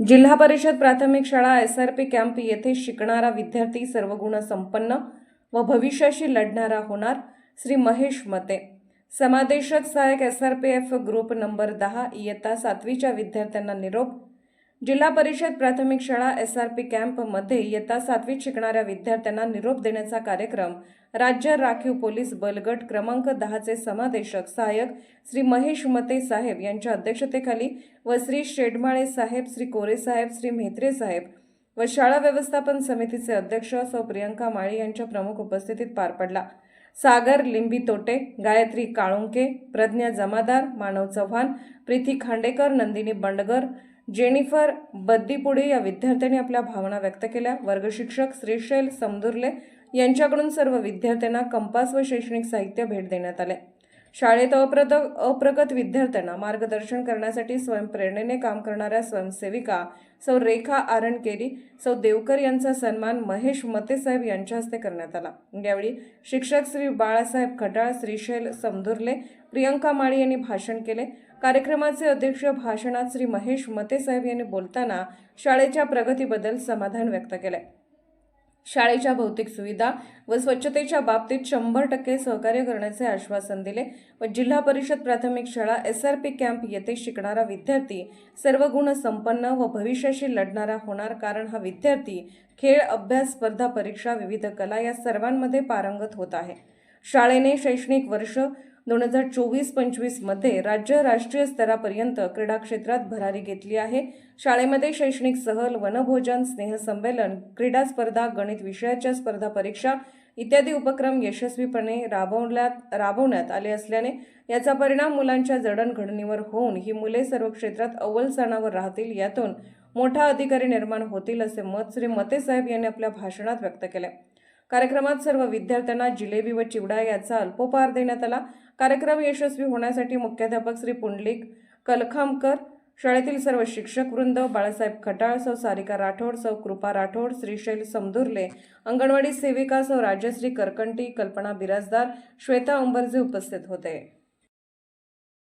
जिल्हा परिषद प्राथमिक शाळा एस आर पी कॅम्प येथे शिकणारा विद्यार्थी सर्व गुण संपन्न व भविष्याशी लढणारा होणार श्री महेश मते. समादेशक सहाय्यक S R P F group number दहा इयत्ता सातवीच्या विद्यार्थ्यांना निरोप जिल्हा परिषद प्राथमिक शाळा एस आर पी कॅम्पमध्ये इयत्ता सातवीत शिकणाऱ्या विद्यार्थ्यांना निरोप देण्याचा कार्यक्रम. राज्य राखीव पोलीस बलगट क्रमांक दहाचे समादेशक सहाय्यक श्री महेश मते साहेब यांच्या अध्यक्षतेखाली व श्री शेडमाळे साहेब श्री कोरे साहेब श्री म्हेत्रे साहेब व शाळा व्यवस्थापन समितीचे अध्यक्ष सौ प्रियंका माळी यांच्या प्रमुख उपस्थितीत पार पडला. सागर लिंबी तोटे गायत्री काळुंके प्रज्ञा जमादार मानव चव्हाण प्रीती खांडेकर नंदिनी बंडगर जेनिफर बद्दीपुढे या विद्यार्थ्यांनी आपल्या भावना व्यक्त केल्या. वर्गशिक्षक श्रीशैल समदुर्ले यांच्याकडून सर्व विद्यार्थ्यांना कंपास व शैक्षणिक साहित्य भेट देण्यात आले. शाळेत अप्रत अप्रगत विद्यार्थ्यांना मार्गदर्शन करण्यासाठी स्वयंप्रेरणेने काम करणाऱ्या स्वयंसेविका सौ रेखा आरणकेरी सौ देवकर यांचा सन्मान महेश मतेसाहेब यांच्या हस्ते करण्यात आला. यावेळी शिक्षक श्री बाळासाहेब खटाळ श्रीशैल समदुर्ले प्रियंका माळी यांनी भाषण केले. कार्यक्रमाचे अध्यक्ष भाषणात श्री महेश मतेसाहेब यांनी बोलताना शाळेच्या प्रगतीबद्दल समाधान व्यक्त केले शाळेच्या भौतिक सुविधा व स्वच्छतेच्या बाबतीत शंभर टक्के सहकार्य करण्याचे आश्वासन दिले व जिल्हा परिषद प्राथमिक शाळा एस आर पी कॅम्प येथे शिकणारा विद्यार्थी सर्व गुण संपन्न व भविष्याशी लढणारा होणार कारण हा विद्यार्थी खेळ अभ्यास स्पर्धा परीक्षा विविध कला या सर्वांमध्ये पारंगत होत आहे. शाळेने शैक्षणिक वर्ष दोन हजार चोवीस पंचवीसमध्ये राज्य राष्ट्रीय स्तरापर्यंत क्रीडा क्षेत्रात भरारी घेतली आहे. शाळेमध्ये शैक्षणिक सहल वनभोजन स्नेहसंमेलन क्रीडा स्पर्धा गणित विषयाच्या स्पर्धा परीक्षा इत्यादी उपक्रम यशस्वीपणे राबवण्यात राबवण्यात आले असल्याने याचा परिणाम मुलांच्या जडणघडणीवर होऊन ही मुले सर्व क्षेत्रात अव्वल स्थानावर राहतील यातून मोठा अधिकारी निर्माण होतील असे मत श्री मतेसाहेब यांनी आपल्या भाषणात व्यक्त केले. कार्यक्रमात सर्व विद्यार्थ्यांना जिलेबी व चिवडा याचा अल्पोपहार देण्यात आला. कार्यक्रम यशस्वी होण्यासाठी मुख्याध्यापक श्री पुंडलिक कलखामकर शाळेतील सर्व शिक्षक वृंद बाळासाहेब खटाळ सौ सारिका राठोड सौ कृपा राठोड श्रीशैल समधुर्ले अंगणवाडी सेविका सौ राजश्री करकंटी कल्पना बिराजदार श्वेता उंबरजे उपस्थित होते.